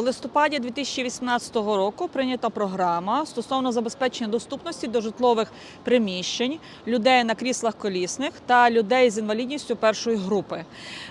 У листопаді 2018 року прийнята програма стосовно забезпечення доступності до житлових приміщень людей на кріслах колісних та людей з інвалідністю першої групи.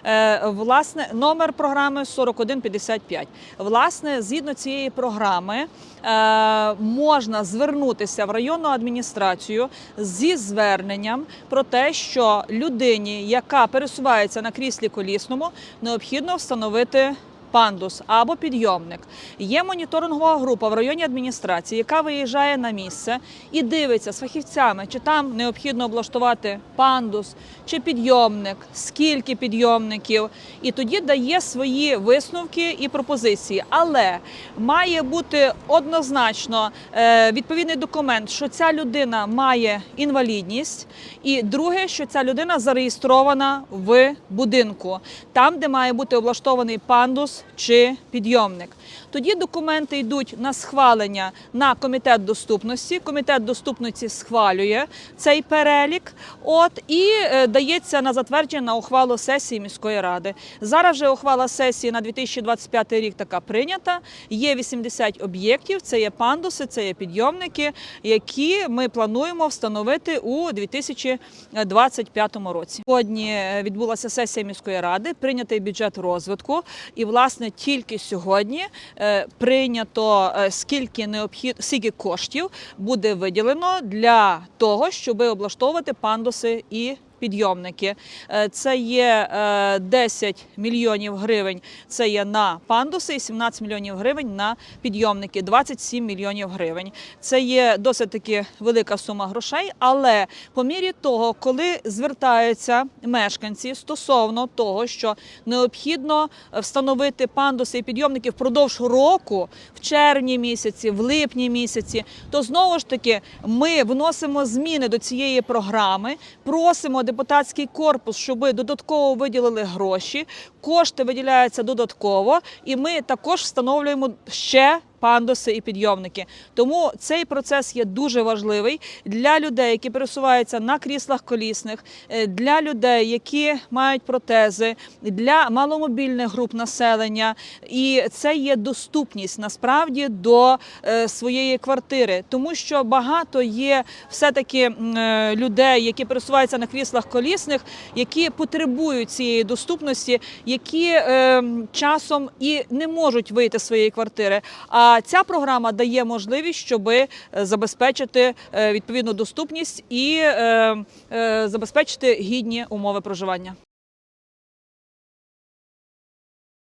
Е, Власне, номер програми 4155. Власне, згідно цієї програми е, можна звернутися в районну адміністрацію зі зверненням про те, що людині, яка пересувається на кріслі колісному, необхідно встановити пандус або підйомник. Є моніторингова група в районі адміністрації, яка виїжджає на місце і дивиться з фахівцями, чи там необхідно облаштувати пандус чи підйомник, скільки підйомників, і тоді дає свої висновки і пропозиції. Але має бути однозначно е, відповідний документ, що ця людина має інвалідність, і друге, що ця людина зареєстрована в будинку, там, де має бути облаштований пандус чи підйомник. Тоді документи йдуть на схвалення на комітет доступності. Комітет доступності схвалює цей перелік. От і е, дається на затвердження на ухвалу сесії міської ради. Зараз вже ухвала сесії на 2025 рік така прийнята. Є 80 об'єктів. Це є пандуси, це є підйомники, які ми плануємо встановити у 2025 році. Сьогодні е, відбулася сесія міської ради, прийнятий бюджет розвитку, і власне тільки сьогодні е, прийнято е, скільки необхід, скільки коштів буде виділено для того, щоб облаштовувати пандуси і. Підйомники Е, це є е, 10 мільйонів гривень. Це є на пандуси, і 17 мільйонів гривень на підйомники, 27 мільйонів гривень. Це є досить таки велика сума грошей. Але по мірі того, коли звертаються мешканці стосовно того, що необхідно встановити пандуси і підйомники впродовж року, в червні місяці, в липні місяці, то знову ж таки ми вносимо зміни до цієї програми, просимо депутатський корпус, щоб додатково виділили гроші. Кошти виділяються додатково, і ми також встановлюємо ще. Пандуси і підйомники, тому цей процес є дуже важливий для людей, які пересуваються на кріслах колісних, е, для людей, які мають протези, для маломобільних груп населення. І це є доступність насправді до е, своєї квартири, тому що багато є все-таки е, людей, які пересуваються на кріслах колісних, які потребують цієї доступності, які е, часом і не можуть вийти з своєї квартири. А ця програма дає можливість, щоб забезпечити е, відповідну доступність і е, е, забезпечити гідні умови проживання.